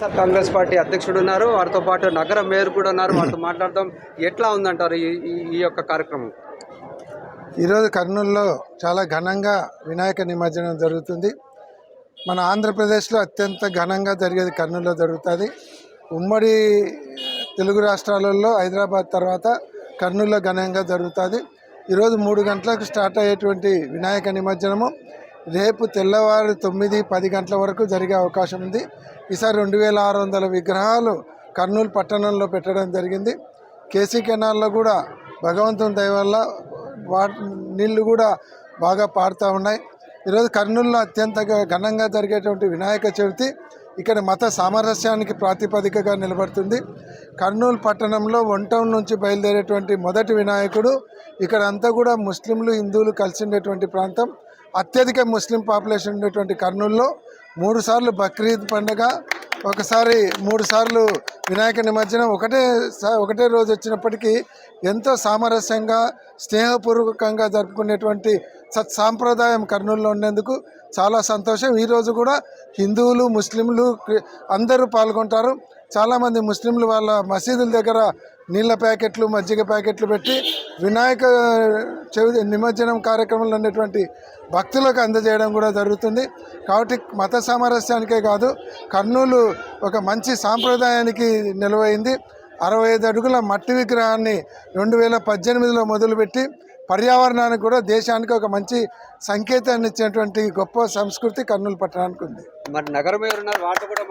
Sir Congress party అధ్యక్షుడు ఉన్నారు. వారితో పాటు నగర మేయర్ కూడా ఉన్నారు. వారితో మాట్లాడదాం. ఎట్లా ఉందంటారు ఈ ఈ- యొక్క కార్యక్రమం? ఈరోజు కర్నూలులో చాలా ఘనంగా వినాయక నిమజ్జనం జరుగుతుంది. మన ఆంధ్రప్రదేశ్లో అత్యంత ఘనంగా జరిగేది కర్నూలులో జరుగుతుంది. ఉమ్మడి తెలుగు రాష్ట్రాలలో హైదరాబాద్ తర్వాత కర్నూలులో ఘనంగా జరుగుతుంది. ఈరోజు మూడు గంటలకు స్టార్ట్ అయ్యేటువంటి వినాయక నిమజ్జనము. రేపు తెల్లవారు తొమ్మిది పది గంటల వరకు జరిగే అవకాశం ఉంది. ఈసారి రెండు వేల ఆరు వందల విగ్రహాలు కర్నూలు పట్టణంలో పెట్టడం జరిగింది. కేసీ కెనాల్లో కూడా భగవంతుని దయ వల్ల వా నీళ్ళు కూడా బాగా పారుతూ ఉన్నాయి. ఈరోజు కర్నూలులో అత్యంత ఘనంగా జరిగేటువంటి వినాయక చవితి ఇక్కడ మత సామరస్యానికి ప్రాతిపదికగా నిలబడుతుంది. కర్నూలు పట్టణంలో వన్ టౌన్ నుంచి బయలుదేరేటువంటి మొదటి వినాయకుడు ఇక్కడ అంతా కూడా ముస్లింలు హిందువులు కలిసి ఉండేటువంటి ప్రాంతం. అత్యధిక ముస్లిం పాపులేషన్ ఉండేటువంటి కర్నూలులో మూడు సార్లు బక్రీద్ పండుగ ఒకసారి మూడు సార్లు వినాయక నిమజ్జనం ఒకటే ఒకటే రోజు వచ్చినప్పటికీ ఎంతో సామరస్యంగా స్నేహపూర్వకంగా జరుపుకునేటువంటి సత్ సాంప్రదాయం కర్నూలులో ఉండేందుకు చాలా సంతోషం. ఈరోజు కూడా హిందువులు ముస్లింలు అందరూ పాల్గొంటారు. చాలామంది ముస్లింలు వాళ్ళ మసీదుల దగ్గర నీళ్ళ ప్యాకెట్లు మజ్జిగ ప్యాకెట్లు పెట్టి వినాయక చవితి నిమజ్జనం కార్యక్రమంలో ఉండేటువంటి భక్తులకు అందజేయడం కూడా జరుగుతుంది. కాబట్టి మత సామరస్యానికే కాదు కర్నూలు ఒక మంచి సాంప్రదాయానికి నిలవైంది. అరవై ఐదు అడుగుల మట్టి విగ్రహాన్ని రెండు వేల పద్దెనిమిదిలో మొదలుపెట్టి పర్యావరణానికి కూడా దేశానికి ఒక మంచి సంకేతాన్ని ఇచ్చినటువంటి గొప్ప సంస్కృతి కర్నూలు పట్టణానికి ఉంది. మరి నగరం కూడా